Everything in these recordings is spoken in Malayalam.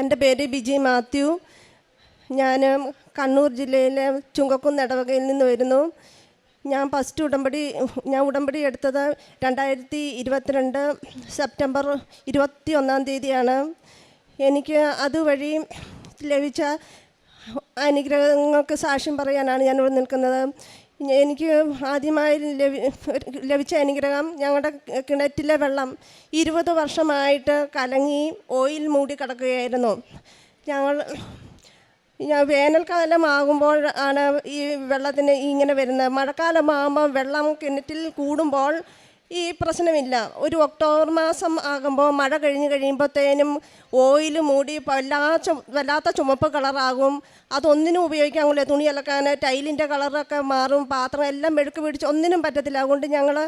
എന്റെ പേര് ബിജി മാത്യു. ഞാൻ കണ്ണൂർ ജില്ലയിലെ ചുങ്കക്കുന്ന് ഇടവകയിൽ നിന്ന് വരുന്നു. ഞാൻ ഫസ്റ്റ് ഉടമ്പടി ഞാൻ ഉടമ്പടി എടുത്തത് രണ്ടായിരത്തി ഇരുപത്തിരണ്ട് സെപ്റ്റംബർ ഇരുപത്തി ഒന്നാം തീയതിയാണ്. എനിക്ക് അതുവഴി ലഭിച്ച അനുഗ്രഹങ്ങൾക്ക് സാക്ഷ്യം പറയാനാണ് ഞാൻ ഇവിടെ നിൽക്കുന്നത്. എനിക്ക് ആദ്യമായി ലഭി ലഭിച്ച അനുഗ്രഹം ഞങ്ങളുടെ കിണറ്റിലെ വെള്ളം ഇരുപത് വർഷമായിട്ട് കലങ്ങി ഓയിൽ മൂടി കിടക്കുകയായിരുന്നു. ഞങ്ങൾ ഞാൻ വേനൽക്കാലമാകുമ്പോൾ ആണ് ഈ വെള്ളത്തിന് ഇങ്ങനെ വരുന്നത്. മഴക്കാലമാകുമ്പോൾ വെള്ളം കിണറ്റിൽ കൂടുമ്പോൾ ഈ പ്രശ്നമില്ല. ഒരു ഒക്ടോബർ മാസം ആകുമ്പോൾ മഴ കഴിഞ്ഞ് കഴിയുമ്പോഴത്തേനും ഓയിൽ മൂടി വല്ലാ വല്ലാത്ത ചുമപ്പ് കളറാകും. അതൊന്നിനും ഉപയോഗിക്കാൻ കൊള്ളില്ല തുണി അലക്കാൻ ടൈലിന്റെ കളറൊക്കെ മാറും. പാത്രം എല്ലാം മെഴുക്ക് പിടിച്ച് ഒന്നിനും പറ്റത്തില്ല. അതുകൊണ്ട് ഞങ്ങൾ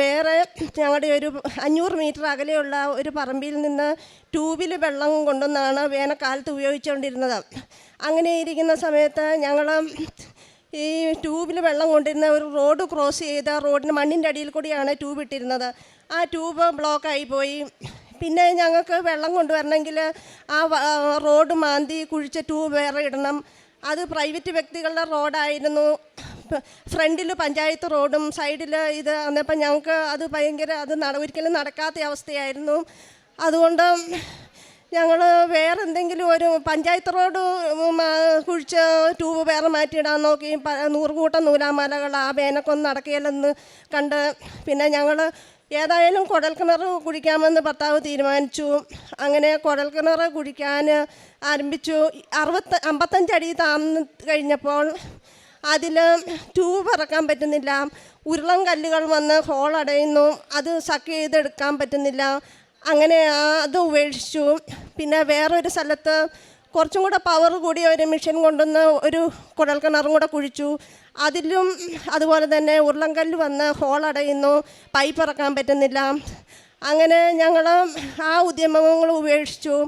വേറെ ഞങ്ങളുടെ ഒരു അഞ്ഞൂറ് മീറ്റർ അകലെയുള്ള ഒരു പറമ്പിൽ നിന്ന് ട്യൂബിൽ വെള്ളം കൊണ്ടുവന്നാണ് വേനൽക്കാലത്ത് ഉപയോഗിച്ചുകൊണ്ടിരുന്നത് അങ്ങനെ ഇരിക്കുന്ന സമയത്ത് ഞങ്ങൾ ഈ ട്യൂബിൽ വെള്ളം കൊണ്ടിരുന്ന ഒരു റോഡ് ക്രോസ് ചെയ്ത റോഡിന് മണ്ണിന്റെ അടിയിൽ കൂടിയാണ് ട്യൂബ് ഇട്ടിരുന്നത്. ആ ട്യൂബ് ബ്ലോക്കായി പോയി. പിന്നെ ഞങ്ങൾക്ക് വെള്ളം കൊണ്ടുവരണമെങ്കിൽ ആ റോഡ് മാന്തി കുഴിച്ച ട്യൂബ് വേറെ ഇടണം. അത് പ്രൈവറ്റ് വ്യക്തികളുടെ റോഡായിരുന്നു ഫ്രണ്ടിൽ പഞ്ചായത്ത് റോഡും സൈഡിൽ ഇത് വന്നപ്പോൾ ഞങ്ങൾക്ക് അത് ഭയങ്കര അത് ഒരിക്കലും നടക്കാത്ത അവസ്ഥയായിരുന്നു. അതുകൊണ്ട് ഞങ്ങൾ വേറെ എന്തെങ്കിലും ഒരു പഞ്ചായത്ത് റോഡ് കുഴിച്ച് ട്യൂബ് വേറെ മാറ്റിയിടാൻ നോക്കി നൂറുകൂട്ടം നൂലാമാലകൾ ആ വേനക്കൊന്ന് നടക്കുകയില്ലെന്ന് കണ്ട് പിന്നെ ഞങ്ങൾ ഏതായാലും കുഴൽക്കിണർ കുഴിക്കാമെന്ന് ഭർത്താവ് തീരുമാനിച്ചു. അങ്ങനെ കുഴൽക്കിണർ കുഴിക്കാൻ ആരംഭിച്ചു. അറുപത്ത അമ്പത്തഞ്ചടി താന്ന് കഴിഞ്ഞപ്പോൾ അതിൽ ട്യൂബ് ഇറക്കാൻ പറ്റുന്നില്ല. ഉരുളം കല്ലുകൾ വന്ന് ഹോൾ അടയുന്നു. അത് സക്ക് ചെയ്തെടുക്കാൻ പറ്റുന്നില്ല. അങ്ങനെ അത് ഉപേക്ഷിച്ചു. പിന്നെ വേറൊരു സ്ഥലത്ത് കുറച്ചും കൂടെ പവർ കൂടിയ ഒരു മെഷീൻ കൊണ്ടുവന്ന് ഒരു കുഴൽ കിണറും കൂടെ കുഴിച്ചു. അതിലും അതുപോലെ തന്നെ ഉരുളങ്കല്ല് വന്ന് ഹോൾ അടയുന്നു. പൈപ്പ് ഇറക്കാൻ പറ്റുന്നില്ല. അങ്ങനെ ഞങ്ങൾ ആ ഉദ്യമങ്ങൾ ഉപേക്ഷിച്ചു.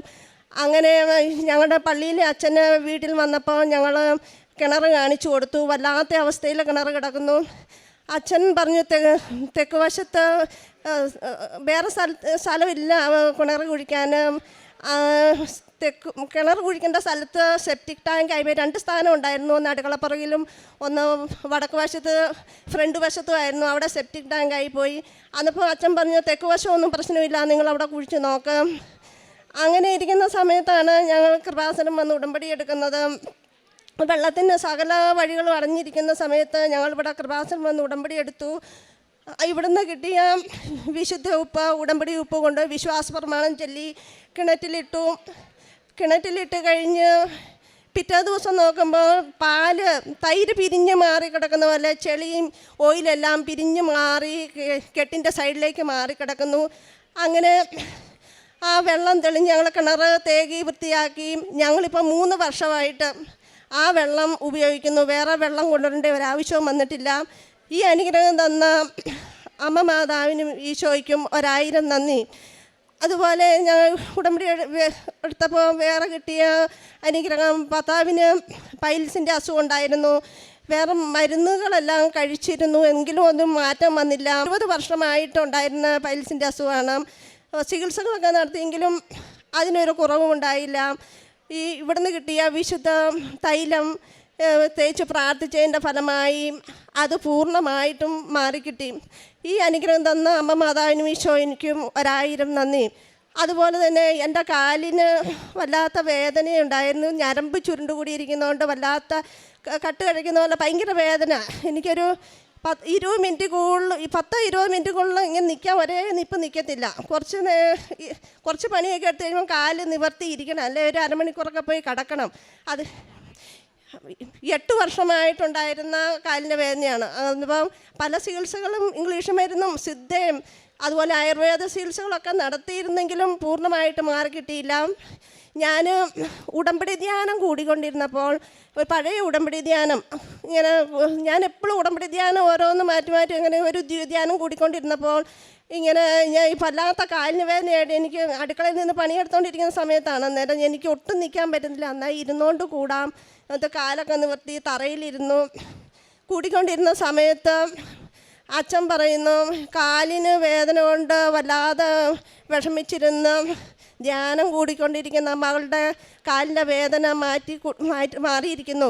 അങ്ങനെ ഞങ്ങളുടെ പള്ളിയിലെ അച്ഛന് വീട്ടിൽ വന്നപ്പോൾ ഞങ്ങൾ കിണർ കാണിച്ചു കൊടുത്തു. വല്ലാത്ത അവസ്ഥയിൽ കിണർ കിടക്കുന്നു. അച്ഛൻ പറഞ്ഞു തെക്ക് തെക്ക് വശത്ത് വേറെ സ്ഥല സ്ഥലമില്ല. കിണർ കുഴിക്കാൻ തെക്ക് കിണർ കുഴിക്കേണ്ട സ്ഥലത്ത് സെപ്റ്റിക് ടാങ്ക് ആയി രണ്ട് സ്ഥാനം ഉണ്ടായിരുന്നു. ഒന്ന് അടുക്കളപ്പുറകിലും ഒന്ന് വടക്ക് വശത്ത് ഫ്രണ്ട് വശത്തുമായിരുന്നു അവിടെ സെപ്റ്റിക് ടാങ്ക് ആയി പോയി. അന്നിപ്പോൾ അച്ഛൻ പറഞ്ഞു തെക്ക് വശമൊന്നും പ്രശ്നമില്ല. നിങ്ങൾ അവിടെ കുഴിച്ച് നോക്കാം. അങ്ങനെ ഇരിക്കുന്ന സമയത്താണ് ഞങ്ങൾ കൃപാസനം വന്ന് ഉടമ്പടി എടുക്കുന്നത്. വെള്ളത്തിന്റെ സകല വഴികളും അറിഞ്ഞിരിക്കുന്ന സമയത്ത് ഞങ്ങളിവിടെ കൃപാസനം വന്ന് ഉടമ്പടി എടുത്തു. ഇവിടുന്ന് കിട്ടിയ വിശുദ്ധ ഉപ്പ് ഉടമ്പടി ഉപ്പ് കൊണ്ട് വിശ്വാസ പ്രമാണം ചൊല്ലി കിണറ്റിലിട്ടു. കിണറ്റിലിട്ട് കഴിഞ്ഞ് പിറ്റേ ദിവസം നോക്കുമ്പോൾ പാൽ തൈര് പിരിഞ്ഞ് മാറി കിടക്കുന്ന പോലെ ചെളിയും ഓയിലെല്ലാം പിരിഞ്ഞ് മാറി കെട്ടിന്റെ സൈഡിലേക്ക് മാറി കിടക്കുന്നു. അങ്ങനെ ആ വെള്ളം തെളിഞ്ഞ് ഞങ്ങൾ കിണർ തേകി വൃത്തിയാക്കി. ഞങ്ങളിപ്പോൾ മൂന്ന് വർഷമായിട്ട് ആ വെള്ളം ഉപയോഗിക്കുന്നു. വേറെ വെള്ളം കൊണ്ടുവരേണ്ട ഒരാവശ്യവും വന്നിട്ടില്ല. ഈ അനുഗ്രഹം തന്ന അമ്മ മാതാവിനും ഈശോയ്ക്കും ഒരായിരം നന്ദി. അതുപോലെ ഞങ്ങൾ ഉടമ്പടി എടുത്തപ്പോൾ വേറെ കിട്ടിയ അനുഗ്രഹം ഭർത്താവിന് പൈൽസിന്റെ അസുഖം ഉണ്ടായിരുന്നു. വേറെ മരുന്നുകളെല്ലാം കഴിച്ചിരുന്നു. എങ്കിലും ഒന്നും മാറ്റം വന്നില്ല. ഇരുപത് വർഷമായിട്ടുണ്ടായിരുന്ന പൈൽസിന്റെ അസുഖമാണ്. ചികിത്സകളൊക്കെ നടത്തിയെങ്കിലും അതിനൊരു കുറവും ഉണ്ടായില്ല ഈ ഇവിടുന്ന് കിട്ടിയ വിശുദ്ധ തൈലം തേച്ച് പ്രാർത്ഥിച്ചതിന്റെ ഫലമായി അത് പൂർണമായിട്ടും മാറിക്കിട്ടി. ഈ അനുഗ്രഹം തന്ന അമ്മ മാതാവിനും ഈശോ എനിക്കും ഒരായിരം നന്ദി. അതുപോലെ തന്നെ എന്റെ കാലിന് വല്ലാത്ത വേദനയുണ്ടായിരുന്നു. ഞരമ്പ് ചുരുണ്ടുകൂടിയിരിക്കുന്നതുകൊണ്ട് വല്ലാത്ത കട്ട് കഴിക്കുന്ന പോലെ ഭയങ്കര വേദന. എനിക്കൊരു പത്ത് ഇരുപത് മിനിറ്റ് കൂടുതൽ പത്തോ ഇരുപത് മിനിറ്റ് കൂടുതൽ ഇങ്ങനെ നിൽക്കാൻ ഒരേ നിപ്പ് നിൽക്കത്തില്ല. കുറച്ച് കുറച്ച് പണിയൊക്കെ എടുത്ത് കഴിയുമ്പോൾ കാൽ നിവർത്തി ഇരിക്കണം അല്ലെ ഒരു അരമണിക്കൂറൊക്കെ പോയി കിടക്കണം. അത് എട്ട് വർഷമായിട്ടുണ്ടായിരുന്ന കാലിന്റെ വേദനയാണ്. അതിപ്പം പല ചികിത്സകളും ഇംഗ്ലീഷ് മരുന്നും സിദ്ധയും അതുപോലെ ആയുർവേദ ചികിത്സകളൊക്കെ നടത്തിയിരുന്നെങ്കിലും പൂർണമായിട്ട് മാറി കിട്ടിയില്ല. ഞാൻ ഉടമ്പടി ധ്യാനം കൂടിക്കൊണ്ടിരുന്നപ്പോൾ ഒരു പഴയ ഉടമ്പടി ധ്യാനം ഇങ്ങനെ ഞാൻ എപ്പോഴും ഉടമ്പടി ധ്യാനം ഓരോന്ന് മാറ്റി മാറ്റി അങ്ങനെ ഒരു ധ്യ- ധ്യാനം കൂടിക്കൊണ്ടിരുന്നപ്പോൾ ഇങ്ങനെ ഞാൻ ഈ വല്ലാത്ത കാലിന് വേദനയായിട്ട് എനിക്ക് അടുക്കളയിൽ നിന്ന് പണിയെടുത്തുകൊണ്ടിരിക്കുന്ന സമയത്താണ് അന്നേരം എനിക്ക് ഒട്ടും നിൽക്കാൻ പറ്റുന്നില്ല. എന്നാൽ ഇരുന്നുകൊണ്ട് കൂടാം. എന്നിട്ട് കാലൊക്കെ നിവർത്തി തറയിലിരുന്നു. കൂടിക്കൊണ്ടിരുന്ന സമയത്ത് അച്ഛൻ പറയുന്നു കാലിന് വേദന കൊണ്ട് വല്ലാതെ വിഷമിച്ചിരുന്ന്. ധ്യാനം കൂടിക്കൊണ്ടിരിക്കുന്ന മകളുടെ കാലിന്റെ വേദന മാറ്റി മാറ്റി മാറിയിരിക്കുന്നു.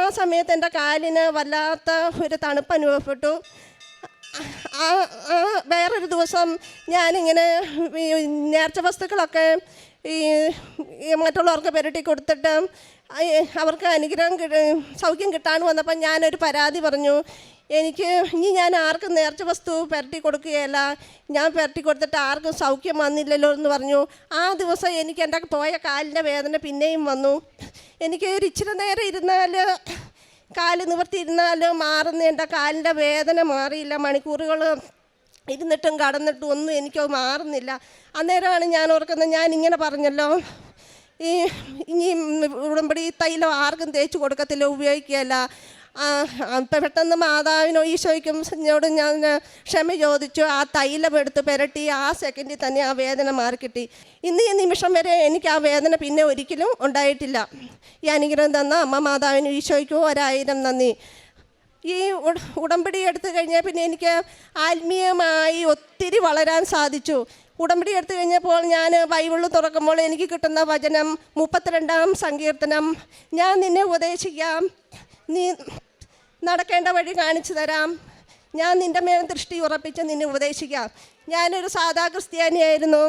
ആ സമയത്ത് എന്റെ കാലിന് വല്ലാത്ത ഒരു തണുപ്പ് അനുഭവപ്പെട്ടു. ആ വേറൊരു ദിവസം ഞാനിങ്ങനെ നേർച്ച വസ്തുക്കളൊക്കെ ഈ മറ്റുള്ളവർക്ക് പുരട്ടി കൊടുത്തിട്ട് അവർക്ക് അനുഗ്രഹം സൗഖ്യം കിട്ടാൻ വന്നപ്പോൾ ഞാനൊരു പരാതി പറഞ്ഞു. എനിക്ക് ഇനി ഞാൻ ആർക്കും നേർച്ച വസ്തു പുരട്ടി കൊടുക്കുകയല്ല. ഞാൻ പുരട്ടി കൊടുത്തിട്ട് ആർക്കും സൗഖ്യം വന്നില്ലല്ലോ എന്ന് പറഞ്ഞു. ആ ദിവസം എനിക്ക് എന്റെ പോയ കാലിന്റെ വേദന പിന്നെയും വന്നു. എനിക്ക് ഒരു ഇച്ചിരി നേരം ഇരുന്നാൽ കാൽ നിവർത്തിയിരുന്നാൽ മാറുന്ന എന്റെ കാലിന്റെ വേദന മാറിയില്ല. മണിക്കൂറുകൾ ഇരുന്നിട്ടും കടന്നിട്ടും ഒന്നും എനിക്ക് മാറുന്നില്ല. അന്നേരമാണ് ഞാൻ ഓർക്കുന്നത് ഞാൻ ഇങ്ങനെ പറഞ്ഞല്ലോ ഈ ഇനി ഉടമ്പടി തൈലം ആർക്കും തേച്ച് കൊടുക്കത്തില്ല ഉപയോഗിക്കുകയല്ല. പെട്ടെന്ന് മാതാവിനോ ഈശോയ്ക്കും എന്നോട് ഞാൻ ക്ഷമ ചോദിച്ചു. ആ തൈലം എടുത്ത് പുരട്ടി ആ സെക്കൻഡിൽ തന്നെ ആ വേദന മാറിക്കിട്ടി. ഇന്ന് ഈ നിമിഷം വരെ എനിക്ക് ആ വേദന പിന്നെ ഒരിക്കലും ഉണ്ടായിട്ടില്ല. ഈ അനുഗ്രഹം തന്ന അമ്മ മാതാവിനും ഈശോയ്ക്കും ഒരായിരം നന്ദി. ഈ ഉടമ്പടി എടുത്തു കഴിഞ്ഞാൽ പിന്നെ എനിക്ക് ആത്മീയമായി ഒത്തിരി വളരാൻ സാധിച്ചു. ഉടമ്പടി എടുത്തു കഴിഞ്ഞപ്പോൾ ഞാൻ ബൈബിളിൽ തുറക്കുമ്പോൾ എനിക്ക് കിട്ടുന്ന വചനം മുപ്പത്തിരണ്ടാം സങ്കീർത്തനം. ഞാൻ നിന്നെ ഉപദേശിക്കാം. നീ നടക്കേണ്ട വഴി കാണിച്ചു തരാം. ഞാൻ നിന്റെ മേൽ ദൃഷ്ടി ഉറപ്പിച്ച് നിന്നെ ഉപദേശിക്കാം. ഞാനൊരു സാധാ ക്രിസ്ത്യാനിയായിരുന്നു.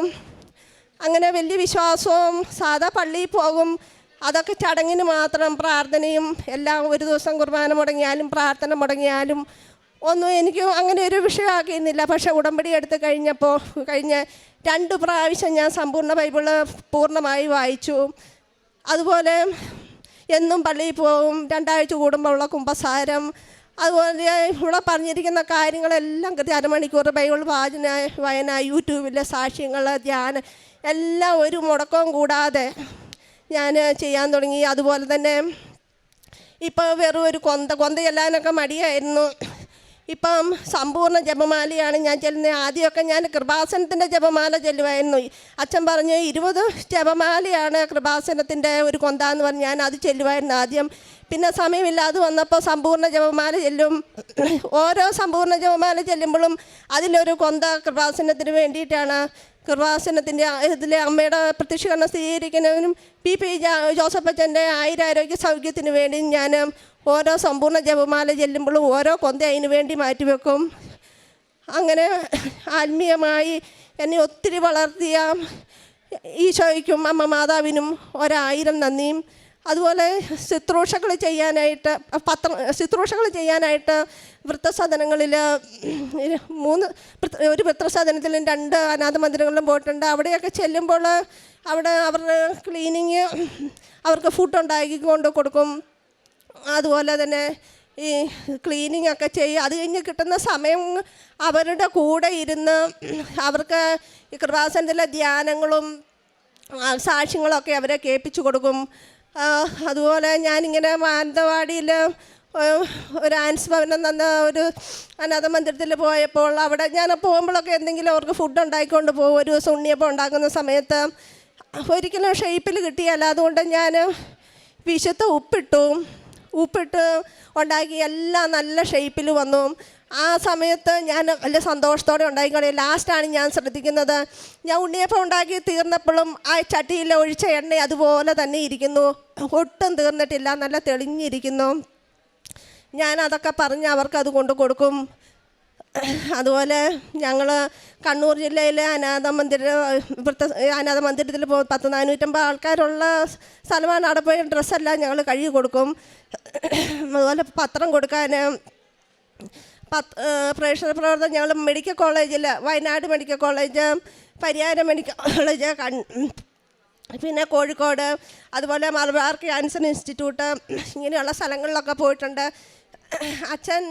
അങ്ങനെ വലിയ വിശ്വാസവും സാധാ പള്ളിയിൽ പോകും. അതൊക്കെ ചടങ്ങിന് മാത്രം പ്രാർത്ഥനയും എല്ലാം ഒരു ദിവസം കുർബാന മുടങ്ങിയാലും പ്രാർത്ഥന മുടങ്ങിയാലും ഒന്നും എനിക്ക് അങ്ങനെ ഒരു വിഷയമാക്കിയിരുന്നില്ല. പക്ഷേ ഉടമ്പടി എടുത്ത് കഴിഞ്ഞപ്പോൾ കഴിഞ്ഞ രണ്ട് പ്രാവശ്യം ഞാൻ സമ്പൂർണ ബൈബിൾ പൂർണമായി വായിച്ചു. അതുപോലെ എന്നും പള്ളിയിൽ പോകും രണ്ടാഴ്ച കൂടുമ്പോൾ ഉള്ള കുമ്പസാരം അതുപോലെ ഇവിടെ പറഞ്ഞിരിക്കുന്ന കാര്യങ്ങളെല്ലാം കൃത്യം അരമണിക്കൂർ ബൈബിൾ വാചന വായന യൂട്യൂബിലെ സാക്ഷ്യങ്ങൾ ധ്യാനം എല്ലാം ഒരു മുടക്കവും കൂടാതെ ഞാൻ ചെയ്യാൻ തുടങ്ങി. അതുപോലെ തന്നെ ഇപ്പോൾ വെറും ഒരു കൊന്ത കൊന്ത ചെല്ലാനൊക്കെ മടിയായിരുന്നു. ഇപ്പം സമ്പൂർണ ജപമാലയാണ് ഞാൻ ചെല്ലുന്നത്. ആദ്യമൊക്കെ ഞാൻ കൃപാസനത്തിന്റെ ജപമാല ചെല്ലുമായിരുന്നു. അച്ഛൻ പറഞ്ഞു ഇരുപത് ജപമാലയാണ് കൃപാസനത്തിന്റെ ഒരു കൊന്ത എന്ന് പറഞ്ഞ് ഞാൻ അത് ചെല്ലുമായിരുന്നു ആദ്യം. പിന്നെ സമയമില്ലാതെ വന്നപ്പോൾ സമ്പൂർണ ജപമാല ചെല്ലും. ഓരോ സമ്പൂർണ ജപമാല ചെല്ലുമ്പോഴും അതിലൊരു കൊന്ത കൃപാസനത്തിന് വേണ്ടിയിട്ടാണ് കൃപാസനത്തിന്റെ ഇതിലെ അമ്മയുടെ പ്രത്യക്ഷീകരണം സ്ഥിരീകരിക്കുന്നതിനും പി. പി. ജോസഫ് അച്ഛന്റെ ആയിരാരോഗ്യ സൗഖ്യത്തിന് വേണ്ടി ഞാൻ ഓരോ സമ്പൂർണ ജപമാല ചെല്ലുമ്പോഴും ഓരോ കൊന്ത അതിന് വേണ്ടി മാറ്റിവെക്കും. അങ്ങനെ ആത്മീയമായി എന്നെ ഒത്തിരി വളർത്തിയ ഈശോയ്ക്കും അമ്മ മാതാവിനും ഒരായിരം നന്ദിയും. അതുപോലെ ശുശ്രൂഷകൾ ചെയ്യാനായിട്ട് പത്ര ശുശ്രൂഷകൾ ചെയ്യാനായിട്ട് വൃത്തസദനങ്ങളിൽ മൂന്ന് ഒരു വൃത്തസദനത്തിലും രണ്ട് അനാഥ മന്ദിരങ്ങളിലും പോയിട്ടുണ്ട്. അവിടെയൊക്കെ ചെല്ലുമ്പോൾ അവിടെ അവരുടെ ക്ലീനിങ് അവർക്ക് ഫുഡ് ഉണ്ടാക്കി കൊണ്ട് കൊടുക്കും. അതുപോലെ തന്നെ ഈ ക്ലീനിങ് ഒക്കെ ചെയ്യും. അത് കഴിഞ്ഞ് കിട്ടുന്ന സമയം അവരുടെ കൂടെ ഇരുന്ന് അവർക്ക് ഈ കൃപാസനത്തിലെ ധ്യാനങ്ങളും സാക്ഷ്യങ്ങളൊക്കെ അവരെ കേൾപ്പിച്ചു കൊടുക്കും. അതുപോലെ ഞാനിങ്ങനെ മാനന്തവാടിയിൽ ഒരു ആൻസ് ഭവനം തന്ന ഒരു അനാഥ മന്ദിരത്തിൽ പോയപ്പോൾ അവിടെ ഞാൻ പോകുമ്പോഴൊക്കെ എന്തെങ്കിലും അവർക്ക് ഫുഡ് ഉണ്ടാക്കിക്കൊണ്ട് പോകും. ഒരു ദിവസം ഉണ്ണിയപ്പം ഉണ്ടാക്കുന്ന സമയത്ത് ഒരിക്കലും ഷേപ്പിൽ കിട്ടിയല്ല. അതുകൊണ്ട് ഞാൻ വിശുദ്ധ ഉപ്പിട്ടു. ഉപ്പിട്ട് ഉണ്ടാക്കി എല്ലാം നല്ല ഷേപ്പിൽ വന്നു. ആ സമയത്ത് ഞാൻ വലിയ സന്തോഷത്തോടെ ഉണ്ടായി ഉണ്ടാക്കിക്കൊണ്ട് ലാസ്റ്റാണ് ഞാൻ ശ്രദ്ധിക്കുന്നത്. ഞാൻ ഉണ്ണിയപ്പം ഉണ്ടാക്കി തീർന്നപ്പോഴും ആ ചട്ടിയിൽ ഒഴിച്ച എണ്ണ അതുപോലെ തന്നെ ഇരിക്കുന്നു. ഒട്ടും തീർന്നിട്ടില്ല. നല്ല തെളിഞ്ഞിരിക്കുന്നു. ഞാൻ അതൊക്കെ പറഞ്ഞ് അവർക്ക് അത് കൊണ്ടു കൊടുക്കും. അതുപോലെ ഞങ്ങൾ കണ്ണൂർ ജില്ലയിലെ അനാഥ മന്ദിര ഇവിടുത്തെ അനാഥ മന്ദിരത്തിൽ പോ പത്ത് നാനൂറ്റമ്പത് ആൾക്കാരുള്ള സ്ഥലമാണ്. അവിടെ പോയി ഡ്രസ്സെല്ലാം ഞങ്ങൾ കഴുകി കൊടുക്കും. അതുപോലെ പത്രം കൊടുക്കാൻ പത്ത് പ്രേക്ഷക പ്രവർത്തനം ഞങ്ങൾ മെഡിക്കൽ കോളേജിൽ Wayanad medical college Pariyaram medical college കൺ പിന്നെ കോഴിക്കോട് അതുപോലെ മലബാർ ക്യാൻസർ ഇൻസ്റ്റിറ്റ്യൂട്ട് ഇങ്ങനെയുള്ള സ്ഥലങ്ങളിലൊക്കെ പോയിട്ടുണ്ട്. അച്ഛൻ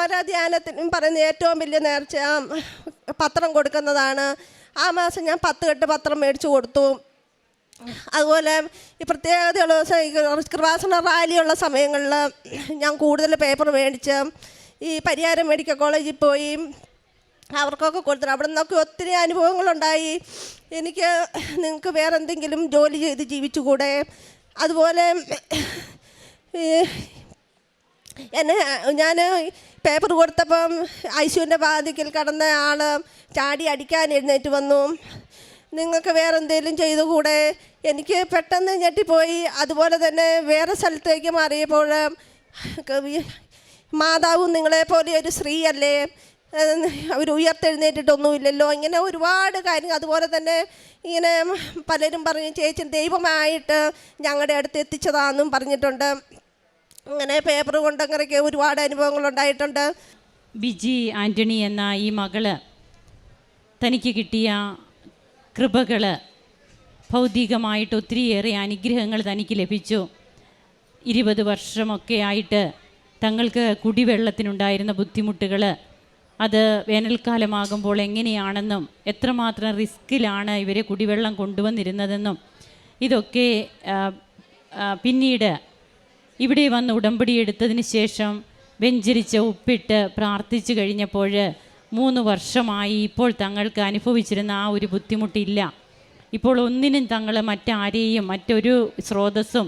ഓരോ ധ്യാനത്തിനും പറയുന്ന ഏറ്റവും വലിയ നേർച്ച പത്രം കൊടുക്കുന്നതാണ്. ആ മാസം ഞാൻ പത്ത് കെട്ട് പത്രം മേടിച്ചു കൊടുത്തു. അതുപോലെ ഈ പ്രത്യേകതയുള്ള ദിവസം കൃപാസന റാലിയുള്ള സമയങ്ങളിൽ ഞാൻ കൂടുതൽ പേപ്പർ മേടിച്ച് ഈ പരിയാരം മെഡിക്കൽ കോളേജിൽ പോയി അവർക്കൊക്കെ കൊടുത്തിട്ട് അവിടെ നിന്നൊക്കെ ഒത്തിരി അനുഭവങ്ങളുണ്ടായി. എനിക്ക് നിങ്ങൾക്ക് വേറെ എന്തെങ്കിലും ജോലി ചെയ്ത് ജീവിച്ചുകൂടെ? അതുപോലെ എന്നെ ഞാൻ പേപ്പർ കൊടുത്തപ്പം ഐശുവിന്റെ ബാധിക്കൽ കടന്ന ആൾ ചാടി അടിക്കാൻ എഴുന്നേറ്റ് വന്നു. നിങ്ങൾക്ക് വേറെ എന്തെങ്കിലും ചെയ്തുകൂടെ? എനിക്ക് പെട്ടെന്ന് ഞെട്ടിപ്പോയി. അതുപോലെ തന്നെ വേറെ സ്ഥലത്തേക്ക് മാറിയപ്പോൾ മാതാവും നിങ്ങളെ പോലെ ഒരു സ്ത്രീയല്ലേ? അവർ ഉയർത്തെഴുന്നേറ്റിട്ടൊന്നുമില്ലല്ലോ. ഇങ്ങനെ ഒരുപാട് കാര്യങ്ങൾ. അതുപോലെ തന്നെ ഇങ്ങനെ പലരും പറഞ്ഞു ചേച്ചി ദൈവമായിട്ട് ഞങ്ങളുടെ അടുത്ത് എത്തിച്ചതാണെന്നും പറഞ്ഞിട്ടുണ്ട്. അങ്ങനെ പേപ്പർ കൊണ്ടങ്ങനെയൊക്കെ ഒരുപാട് അനുഭവങ്ങൾ ഉണ്ടായിട്ടുണ്ട്. ബിജി ആന്റണി എന്ന ഈ മകൾ തനിക്ക് കിട്ടിയ കൃപകൾ ഭൗതികമായിട്ട് ഒത്തിരിയേറെ അനുഗ്രഹങ്ങൾ തനിക്ക് ലഭിച്ചു. ഇരുപത് വർഷമൊക്കെ ആയിട്ട് തങ്ങൾക്ക് കുടിവെള്ളത്തിനുണ്ടായിരുന്ന ബുദ്ധിമുട്ടുകൾ അത് വേനൽക്കാലമാകുമ്പോൾ എങ്ങനെയാണെന്നും എത്രമാത്രം റിസ്കിലാണ് ഇവരെ കുടിവെള്ളം കൊണ്ടുവന്നിരുന്നതെന്നും ഇതൊക്കെ പിന്നീട് ഇവിടെ വന്ന് ഉടമ്പടി എടുത്തതിന് ശേഷം വെഞ്ചരിച്ച് ഉപ്പിട്ട് പ്രാർത്ഥിച്ചു കഴിഞ്ഞപ്പോൾ മൂന്ന് വർഷമായി ഇപ്പോൾ തങ്ങൾക്ക് അനുഭവിച്ചിരുന്ന ആ ഒരു ബുദ്ധിമുട്ടില്ല. ഇപ്പോൾ ഒന്നിനും തങ്ങൾ മറ്റാരെയും മറ്റൊരു സ്രോതസ്സും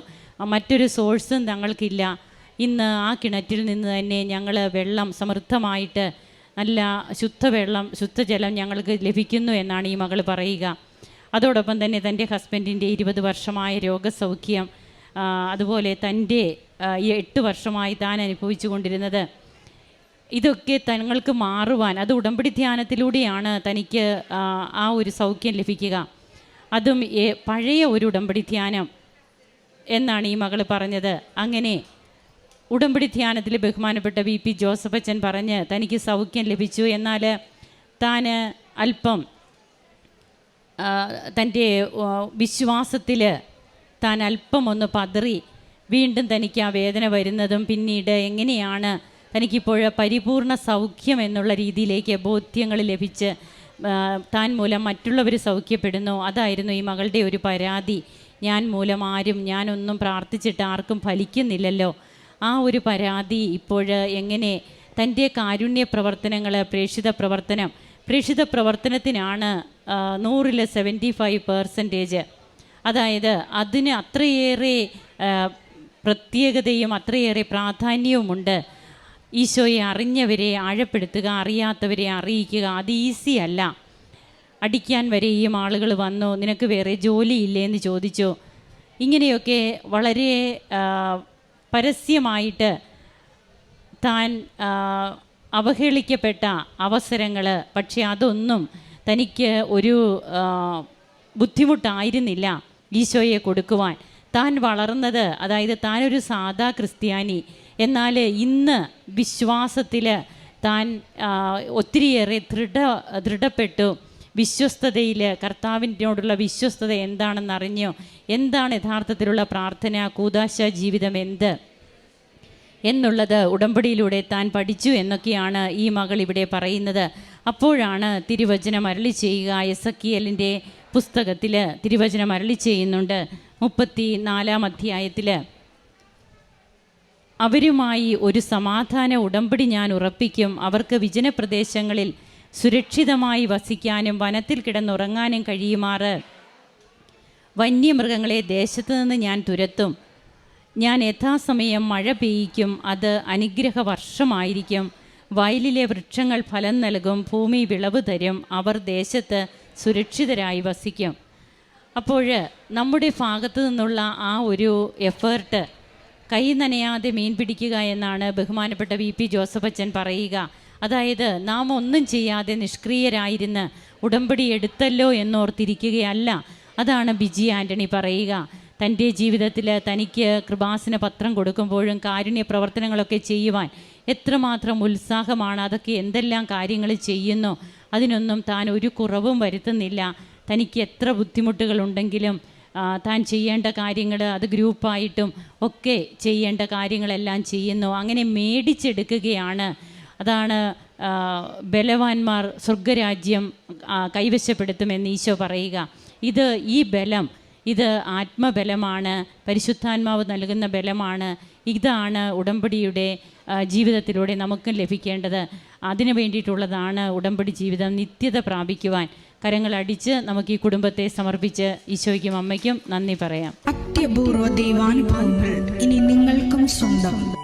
മറ്റൊരു സോഴ്സും തങ്ങൾക്കില്ല. ഇന്ന് ആ കിണറ്റിൽ നിന്ന് തന്നെ ഞങ്ങൾ വെള്ളം സമൃദ്ധമായിട്ട് നല്ല ശുദ്ധവെള്ളം ശുദ്ധജലം ഞങ്ങൾക്ക് ലഭിക്കുന്നു എന്നാണ് ഈ മകൾ പറയുക. അതോടൊപ്പം തന്നെ തന്റെ ഹസ്ബൻഡിന്റെ ഇരുപത് വർഷമായ രോഗസൗഖ്യം അതുപോലെ തന്റെ എട്ട് വർഷമായി താൻ അനുഭവിച്ചു കൊണ്ടിരുന്നത്. ഇതൊക്കെ തങ്ങൾക്ക് മാറുവാൻ അത് ഉടമ്പടി ധ്യാനത്തിലൂടെയാണ് തനിക്ക് ആ ഒരു സൗഖ്യം ലഭിക്കുക. അതും പഴയ ഒരു ഉടമ്പടി ധ്യാനം എന്നാണ് ഈ മകൾ പറഞ്ഞത്. അങ്ങനെ ഉടമ്പടി ധ്യാനത്തിൽ ബഹുമാനപ്പെട്ട വി പി ജോസഫ് അച്ഛൻ പറഞ്ഞ് തനിക്ക് സൗഖ്യം ലഭിച്ചു. എന്നാൽ താൻ അല്പം തന്റെ വിശ്വാസത്തിൽ താൻ അല്പം ഒന്ന് പതറി വീണ്ടും തനിക്ക് ആ വേദന വരുന്നതും പിന്നീട് എങ്ങനെയാണ് തനിക്കിപ്പോൾ പരിപൂർണ സൗഖ്യം എന്നുള്ള രീതിയിലേക്ക് ബോധ്യങ്ങൾ ലഭിച്ച് താൻ മൂലം മറ്റുള്ളവർ സൗഖ്യപ്പെടുന്നു. അതായിരുന്നു ഈ മകളുടെ ഒരു പരാതി. ഞാൻ മൂലം ആരും ഞാനൊന്നും പ്രാർത്ഥിച്ചിട്ട് ആർക്കും ഫലിക്കുന്നില്ലല്ലോ. ആ ഒരു പരാതി ഇപ്പോൾ എങ്ങനെ തന്റെ കാരുണ്യ പ്രവർത്തനങ്ങൾ പ്രേക്ഷിത പ്രവർത്തനം പ്രേക്ഷിത പ്രവർത്തനത്തിനാണ് നൂറിൽ സെവന്റി ഫൈവ് പെർസെന്റേജ് അതായത് അതിന് അത്രയേറെ പ്രത്യേകതയും അത്രയേറെ പ്രാധാന്യവുമുണ്ട്. ഈശോയെ അറിഞ്ഞവരെ ആഴപ്പെടുത്തുക അറിയാത്തവരെ അറിയിക്കുക അത് ഈസി അല്ല. അടിക്കാൻ വരെയും ആളുകൾ വന്നു നിനക്ക് വേറെ ജോലിയില്ലേ എന്ന് ചോദിച്ചു. ഇങ്ങനെയൊക്കെ വളരെ പരസ്യമായിട്ട് താൻ അവഹേളിക്കപ്പെട്ട അവസരങ്ങൾ പക്ഷേ അതൊന്നും തനിക്ക് ഒരു ബുദ്ധിമുട്ടായിരുന്നില്ല ഈശോയെ കൊടുക്കുവാൻ. താൻ വളർന്നത് അതായത് താനൊരു സാധാ ക്രിസ്ത്യാനി എന്നാൽ ഇന്ന് വിശ്വാസത്തിൽ താൻ ഒത്തിരിയേറെ ദൃഢ ദൃഢപ്പെട്ടു വിശ്വസ്തതയിൽ കർത്താവിനോടുള്ള വിശ്വസ്തത എന്താണെന്ന് അറിഞ്ഞോ എന്താണ് യഥാർത്ഥത്തിലുള്ള പ്രാർത്ഥന കൂതാശ ജീവിതം എന്ത്? എന്നുള്ളത് ഉടമ്പടിയിലൂടെ താൻ പഠിച്ചു എന്നൊക്കെയാണ് ഈ മകൾ ഇവിടെ പറയുന്നത്. അപ്പോഴാണ് തിരുവചനം അരളി ചെയ്യുക. എസ് എക്കിയലിന്റെ പുസ്തകത്തിൽ തിരുവചനം അരളി ചെയ്യുന്നുണ്ട്. മുപ്പത്തി നാലാം അധ്യായത്തിൽ അവരുമായി ഒരു സമാധാന ഉടമ്പടി ഞാൻ ഉറപ്പിക്കും. അവർക്ക് വിജനപ്രദേശങ്ങളിൽ സുരക്ഷിതമായി വസിക്കാനും വനത്തിൽ കിടന്നുറങ്ങാനും കഴിയുമാറ്. വന്യമൃഗങ്ങളെ ദേശത്തു നിന്ന് ഞാൻ തുരത്തും. ഞാൻ യഥാസമയം മഴ പെയ്യിക്കും. അത് അനുഗ്രഹ വർഷമായിരിക്കും വയലിലെ വൃക്ഷങ്ങൾ ഫലം നൽകും. ഭൂമി വിളവ് തരും. അവർ ദേശത്ത് സുരക്ഷിതരായി വസിക്കും. അപ്പോൾ നമ്മുടെ ഭാഗത്തു നിന്നുള്ള ആ ഒരു എഫേർട്ട് കൈ നനയാതെ മീൻ പിടിക്കുക എന്നാണ് ബഹുമാനപ്പെട്ട വി പി ജോസഫ് അച്ഛൻ പറയുക. അതായത് നാം ഒന്നും ചെയ്യാതെ നിഷ്ക്രിയരായിരുന്ന് ഉടമ്പടി എടുത്തല്ലോ എന്നോർത്തിരിക്കുകയല്ല. അതാണ് ബിജി ആന്റണി പറയുക. തന്റെ ജീവിതത്തിൽ തനിക്ക് കൃപാസന പത്രം കൊടുക്കുമ്പോഴും കാരുണ്യ പ്രവർത്തനങ്ങളൊക്കെ ചെയ്യുവാൻ എത്രമാത്രം ഉത്സാഹമാണ്. അതൊക്കെ എന്തെല്ലാം കാര്യങ്ങൾ ചെയ്യുന്നു. അതിനൊന്നും താൻ ഒരു കുറവും വരുത്തുന്നില്ല. തനിക്ക് എത്ര ബുദ്ധിമുട്ടുകളുണ്ടെങ്കിലും താൻ ചെയ്യേണ്ട കാര്യങ്ങൾ അത് ഗ്രൂപ്പായിട്ടും ഒക്കെ ചെയ്യേണ്ട കാര്യങ്ങളെല്ലാം ചെയ്യുന്നു. അങ്ങനെ മേടിച്ചെടുക്കുകയാണ്. അതാണ് ബലവാന്മാർ സ്വർഗരാജ്യം കൈവശപ്പെടുത്തുമെന്ന് ഈശോ പറയുക. ഇത് ഈ ബലം ഇത് ആത്മബലമാണ് പരിശുദ്ധാത്മാവ് നൽകുന്ന ബലമാണ് ഇതാണ് ഉടമ്പടിയുടെ ജീവിതത്തിലൂടെ നമുക്ക് ലഭിക്കേണ്ടത്. അതിനു വേണ്ടിയിട്ടുള്ളതാണ് ഉടമ്പടി ജീവിതം നിത്യത പ്രാപിക്കുവാൻ. കരങ്ങളടിച്ച് നമുക്ക് ഈ കുടുംബത്തെ സമർപ്പിച്ച് ഈശോയ്ക്കും അമ്മയ്ക്കും നന്ദി പറയാം. അത്യപൂർവ ദൈവാനുഭവങ്ങൾ ഇനി നിങ്ങൾക്കും സ്വന്തം.